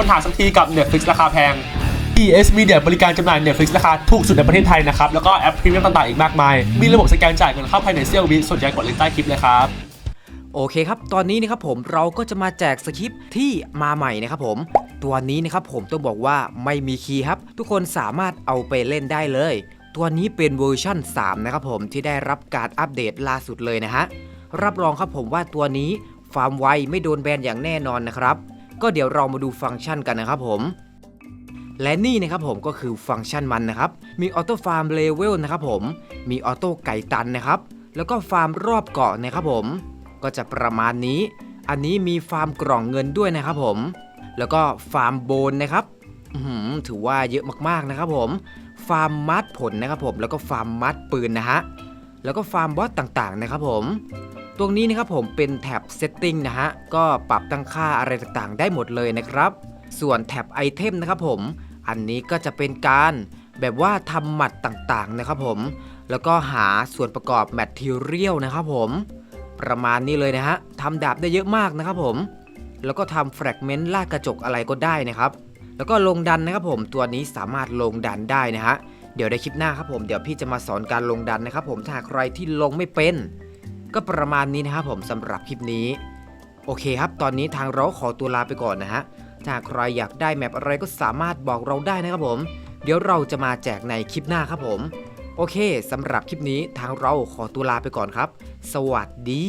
ปัญหาสักทีกับ Netflix ราคาแพง ES Media บริการจำหน่าย Netflix ราคาถูกสุดในประเทศไทยนะครับ แล้วก็แอปพรีเมียมต่างๆอีกมากมาย มีระบบสแกนจ่ายเงินเข้าภายในเซี่ยววิสนใจกดลิงก์ใต้คลิปเลยครับโอเคครับ ตอนนี้นะครับผมเราก็จะมาแจกสคริปที่มาใหม่นะครับผม ตัวนี้นะครับผมต้องบอกว่าไม่มีคีย์ครับ ทุกคนสามารถเอาไปเล่นได้เลย ตัวนี้เป็นเวอร์ชั่น 3 นะครับผมที่ได้รับการอัปเดตล่าสุดเลยนะฮะ รับรองครับผมว่าตัวนี้ฟาร์มไวไม่โดนแบนอย่างแน่นอนนะครับ ก็เดี๋ยวเรามาดูฟังก์ชันกันนะครับผมและนี่นะครับผมก็คือฟังก์ชันมันนะครับ มีออโต้ฟาร์มเลเวลนะครับผม มีออโต้ไก่ตันนะครับ แล้วก็ฟาร์มรอบเกาะนะครับผม ก็จะประมาณนี้ อันนี้มีฟาร์มกล่องเงินด้วยนะครับผม แล้วก็ฟาร์มโบนนะครับถือว่าเยอะมากๆนะครับผม ฟาร์มมัดผลนะครับผม แล้วก็ฟาร์มมัดปืนนะฮะ แล้วก็ฟาร์มบอสต่างๆนะครับผม ตรงนี้นะครับผมเป็นแท็บ Setting นะฮะ ก็ปรับตั้งค่าอะไรต่างๆ ได้หมดเลยนะครับ ส่วนแท็บไอเทมนะครับผม อันนี้ก็จะเป็นการแบบว่าทำหมัดต่างๆนะครับผม แล้วก็หาส่วนประกอบแมทเทียลนะครับผม ประมาณนี้เลยนะฮะทำดาบได้เยอะมากนะครับผม แล้วก็ทำแฟกเมนต์ลากกระจกอะไรก็ได้นะครับ แล้วก็ลงดันนะครับผม ตัวนี้สามารถลงดันได้นะฮะ เดี๋ยวในคลิปหน้าครับผม เดี๋ยวพี่จะมาสอนการลงดันนะครับผม ถ้าใครที่ลงไม่เป็น ก็ประมาณนี้นะครับผมสำหรับคลิปนี้ โอเคครับตอนนี้ทางเราขอตัวลาไปก่อนนะฮะถ้าหากใครอยากได้แมปอะไรก็สามารถบอกเราได้นะครับผม เดี๋ยวเราจะมาแจกในคลิปหน้าครับผม โอเคสำหรับคลิปนี้ทางเราขอตัวลาไปก่อนครับ สวัสดี